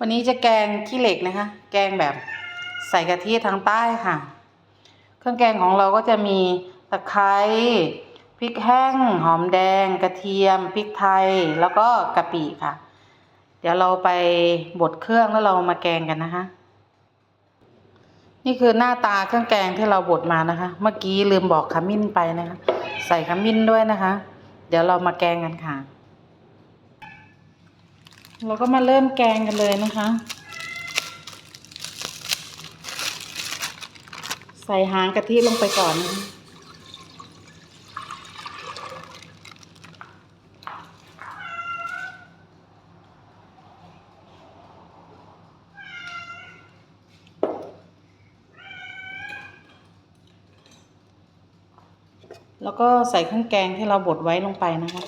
วันนี้จะแกงขี้เหล็กนะคะ แกงแบบใส่กะทิทางใต้ค่ะ เครื่องแกงของเราก็จะมีตะไคร้พริกแห้ง หอมแดง กระเทียม พริกไทย แล้วก็กะปิค่ะ เดี๋ยวเราไปบดเครื่องแล้วเรามาแกงกันนะคะ นี่คือหน้าตาเครื่องแกงที่เราบดมานะคะ เมื่อกี้ลืมบอกขมิ้นไปนะคะ ใส่ขมิ้นด้วยนะคะ เดี๋ยวเรามาแกงกันค่ะ เราก็มาเริ่มแกงกันเลยนะคะ ใส่หางกะทิลงไปก่อนนะแล้วก็ใส่เครื่องแกงที่เราบดไว้ลงไปนะคะ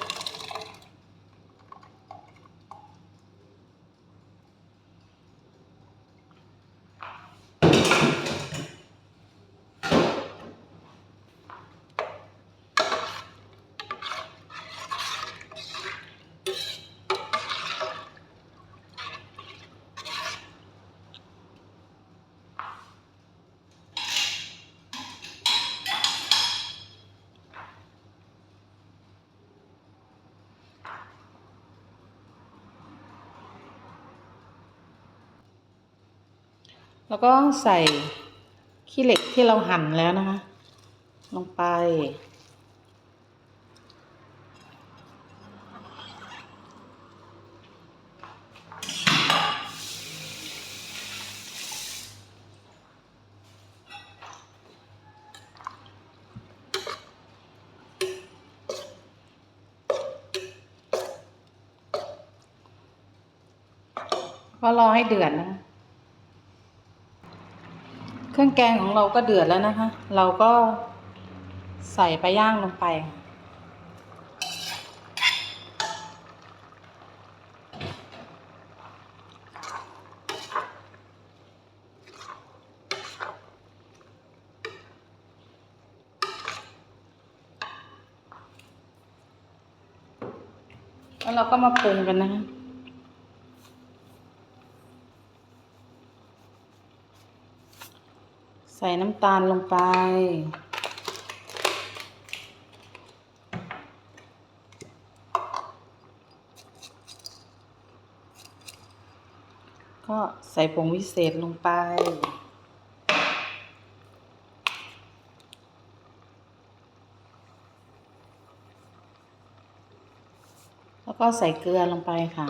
แล้วก็ใส่ขี้เหล็กที่เราหั่นแล้วนะคะ ลงไป ก็รอให้เดือดนะคะ รื่องแกงของเราก็เดือดแล้วนะคะ เราก็ใส่ปลาย่างลงไป แล้วเราก็มาปรุงกันนะคะ ใส่น้ำตาลลงไป ก็ใส่ผงวิเศษลงไป แล้วก็ใส่เกลือลงไปค่ะ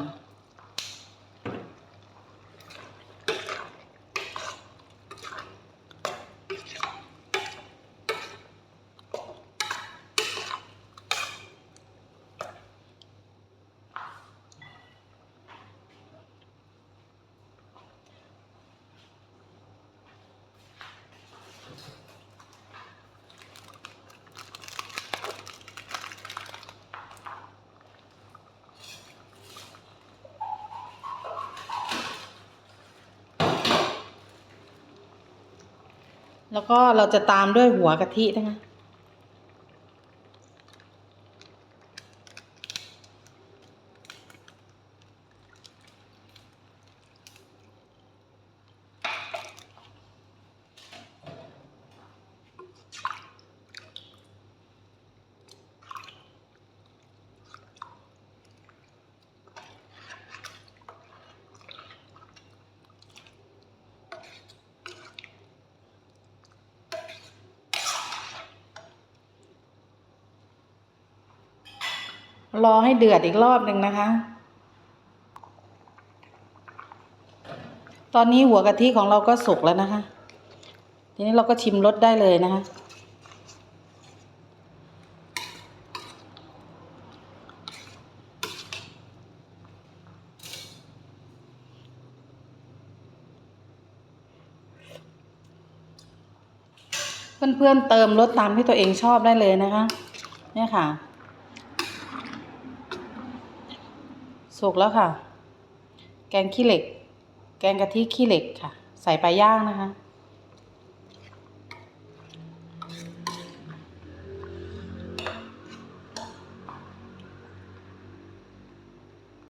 แล้วก็เราจะตามด้วยหัวกะทินะคะ รอให้เดือดอีกรอบหนึ่งนะคะ ตอนนี้หัวกะทิของเราก็สุกแล้วนะคะ ทีนี้เราก็ชิมรสได้เลยนะคะ เพื่อนๆเติมรสตามที่ตัวเองชอบได้เลยนะคะ เนี่ยค่ะ สุกแล้วค่ะ แกงขี้เหล็ก แกงกะทิขี้เหล็กค่ะ ใส่ปลาย่างนะคะ